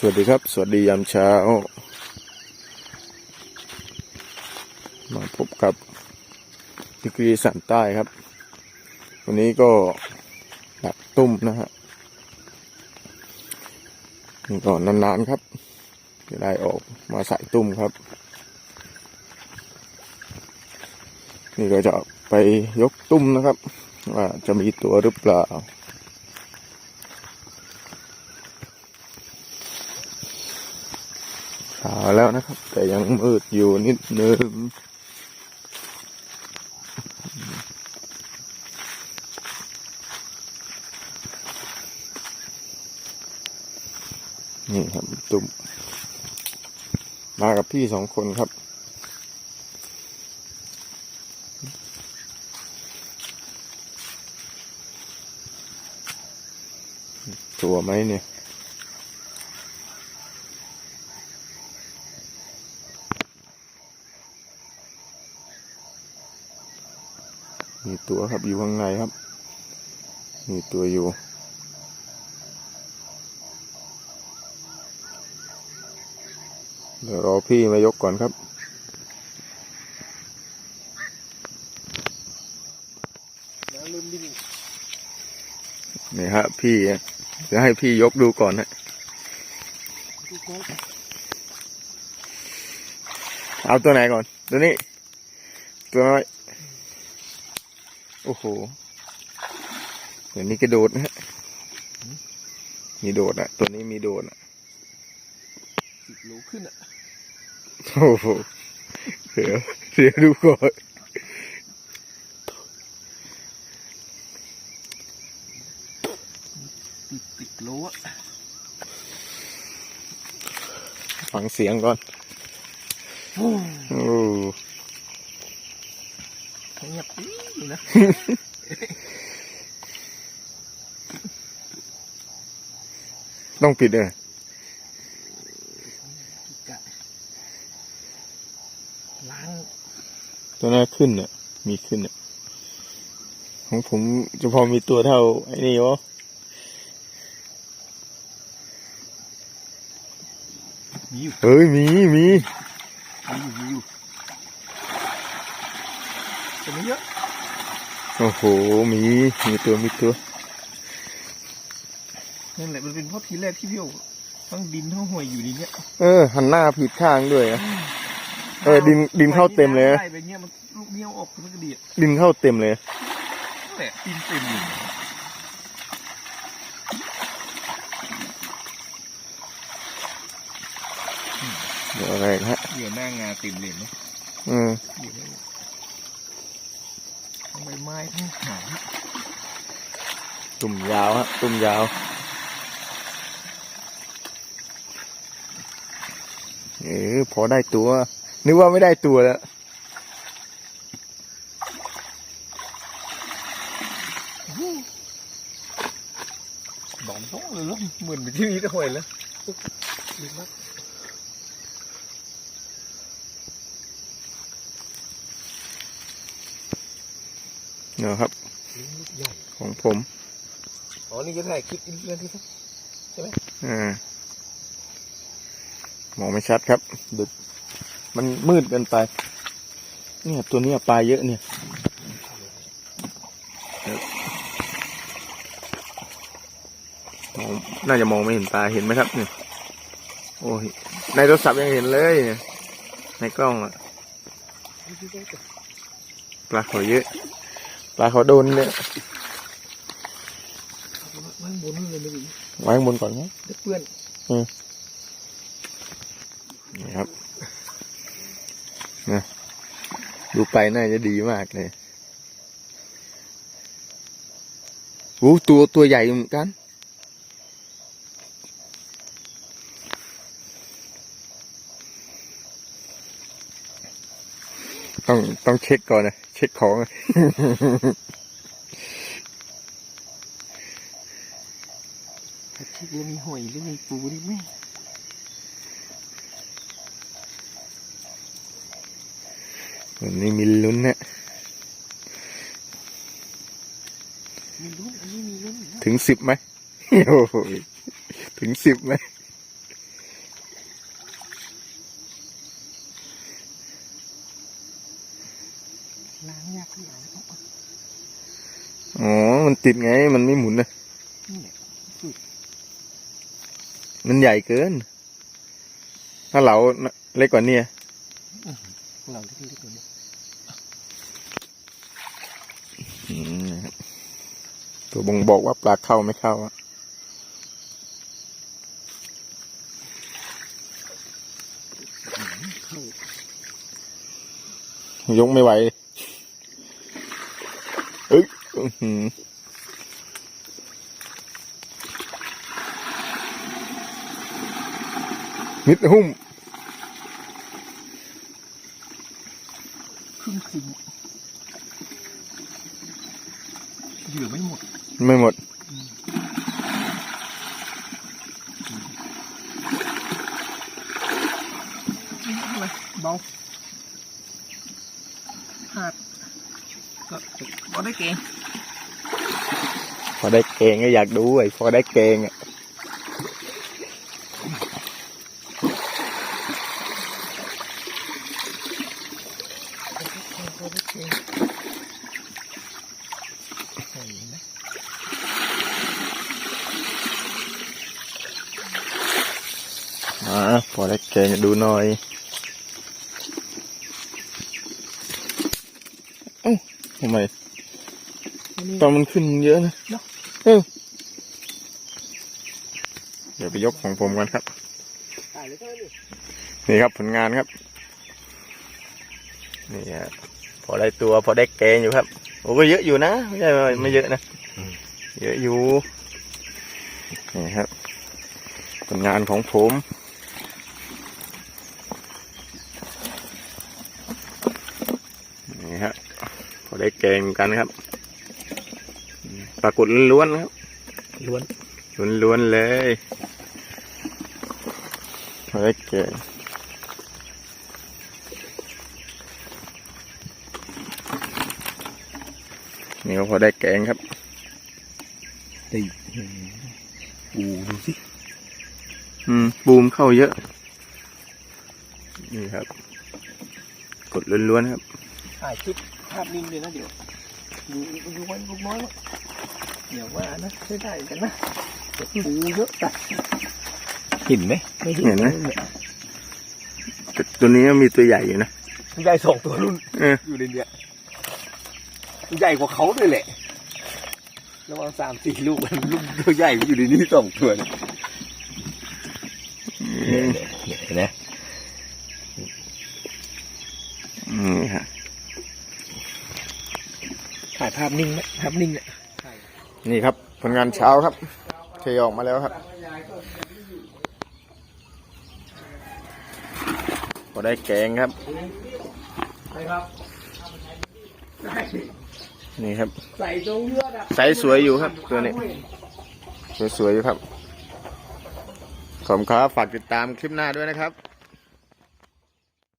สวัสดีครับ สวัสดียามเช้า มาพบกับดิกรีสันใต้ครับ วันนี้ก็ดักตุ้มนะฮะนี่ก่อนนานๆครับจะได้ออกมาใส่ตุ้มครับ นี่ก็จะไปยกตุ้มนะครับ ว่าจะมีตัวหรือเปล่า เช้าแล้วนะครับ แต่ยังมืดอยู่นิดนึงนี่ครับตุ่มมากับพี่สองคนครับ ตัวไหมเนี่ย มีตัวครับอยู่ข้างในครับ มีตัวอยู่เดี๋ยวรอพี่มายกก่อนครับ นี่ฮะพี่จะให้พี่ยกดูก่อนนะเอาตัวไหนก่อน ตัวนี้ ตัวน้อย โอ้โหเดี๋ยวนี้กระโดดนะฮะมีโดดอะตัวนี้มีโดดอะสิบโลขึ้นอะโอ้โหเดี๋ยวเดี๋ยวดูก่อนติดติดโลอะฟังเสียงก่อน โอ้โอ้ เงียบปี๊ดนะต้องปิดเลยกะล้างตัวหน้าขึ้นเนี่ยมีขึ้นเนี่ยของผมจะพอมีตัวเท่าไอ้นี่วะมีอยู่เฮ้ยมีมีมีอยู่มีอยู่ แต่ไม่เยอะโอ้โหมีมีตัวมีตัวนั่นแหละมันเป็นเพราะทีแรกที่พี่โอทั้งดินทั้งห่วยอยู่ในเนี้ยเออ หันหน้าผิดข้างด้วยอะเออดินดินเข้าเต็มเลยนะไไปเงี้ยมันลูกเนี้ยวออกมันกระดีดดินเข้าเต็มเลยนั่นแหละดินเต็มอยู่เดี๋ยวอะไรนะฮะเหยื่อหน้างาเต็มเลยนะเออเหยื่อทั้งใบ ไม้ทั้งหางตุ่มยาวฮะตุ่มยาวเออพอได้ตัว นึกว่าไม่ได้ตัวแล้วดองต้องเลยเหรอเหมือนไปที่นี่ก็ห่วยแล้วลืมมาก เนาะครับลิ้นลูกใหญ่ของผม อ๋อ นี่จะถ่ายคลิปอินเทอร์เน็ตที่ครับอ่ามองไม่ชัดครับดึกมันมืดเกินไป เนี่ยตัวเนี้ยปลาเยอะเนี่ยมองน่าจะมองไม่เห็นปลาเห็นไหมครับเนี่ยโอ้ยในโทรศัพท์ยังเห็นเลยเนี่ยในกล้องอะปลาเขาเยอะ ปลาเขาโดนเนี่ยมันบนนู่นเลยไม่ดีไว้ข้างบนก่อนนะเดี๋ยวเพื่อนนี่ครับนะดูไปน่าจะดีมากเลยโอ้ตัวตัวใหญ่เหมือนกัน ต้องต้องเช็คก่อนนะ เช็คของถ้าคิดว่ามีหอยหรือมีปูนี่แม่วันนี้มีลุ้นนะมีลุ้นอันนี้มีลุ้นอยู่นะถึงสิบไหมโอ้โหถึงสิบไหม ล้างยากที่ไหนอ๋อ มันติดไง มันไม่หมุนนะมันใหญ่เกิน ถ้าเหลาเล็กกว่านี้เหาเล็กกว่านี้ตัวบ่งบอกว่าปลาเข้าไม่เข้าอะยกไม่ไหว เอ้ยอื้อหือนิดหุ้มครึ่งคุมเหลือไม่หมด ไม่หมด อะไรเบาขาดก็ ก็ได้เก่งพอได้เกงก็อยากดูไอ้ ตอนมันขึ้นเยอะนะเออเดี๋ยวไปยกของผมกันครับตายเลยก็ได้นี่ครับผลงานครับ นี่ฮะพอได้ตัวพอได้เกงอยู่ครับ โอ้ก็เยอะอยู่นะไม่ใช่ว่าไม่เยอะนะ เยอะอยู่ นี่ครับ ผลงานของผมนี่ฮะพอได้เกงกันครับ ปรากฏล้วนๆครับล้วนล้วนๆเลยพอได้เกงนี่ก็พอได้แกงครับตีปูดูสิ อืมบูมเข้าเยอะ นี่ครับ กดล้วนๆครับถ่ายคลิปภาพนิ่งเลยนะเดี๋ยวดูดูไว้ลูกน้อยมั้ง เดี๋ยวว่านะใช้ได้กันนะแต่ปูเยอะจัดเห็นไหมไม่เห็นไหมแต่ตัวนี้มีตัวใหญ่อยู่นะใหญ่สองตัวรุ่นเอออยู่ในเนี้ยใหญ่กว่าเขาด้วยแหละระหว่างสามสี่ลูกมันลูกตัวใหญ่อยู่ในนี้สองตัวเนี่ยอืมเห็นไหมนี่ฮะถ่ายภาพนิ่งไหมภาพนิ่งเนี่ย นี่ครับผลงานเช้าครับเทออกมาแล้วครับพอได้แกงครับใช่ครับนี่ครับ ใส่ตรงเลือดอะไซส์สวยอยู่ครับ ตัวนี้ สวยๆอยู่ครับ ขอบคุณครับ ฝากติดตามคลิปหน้าด้วยนะครับ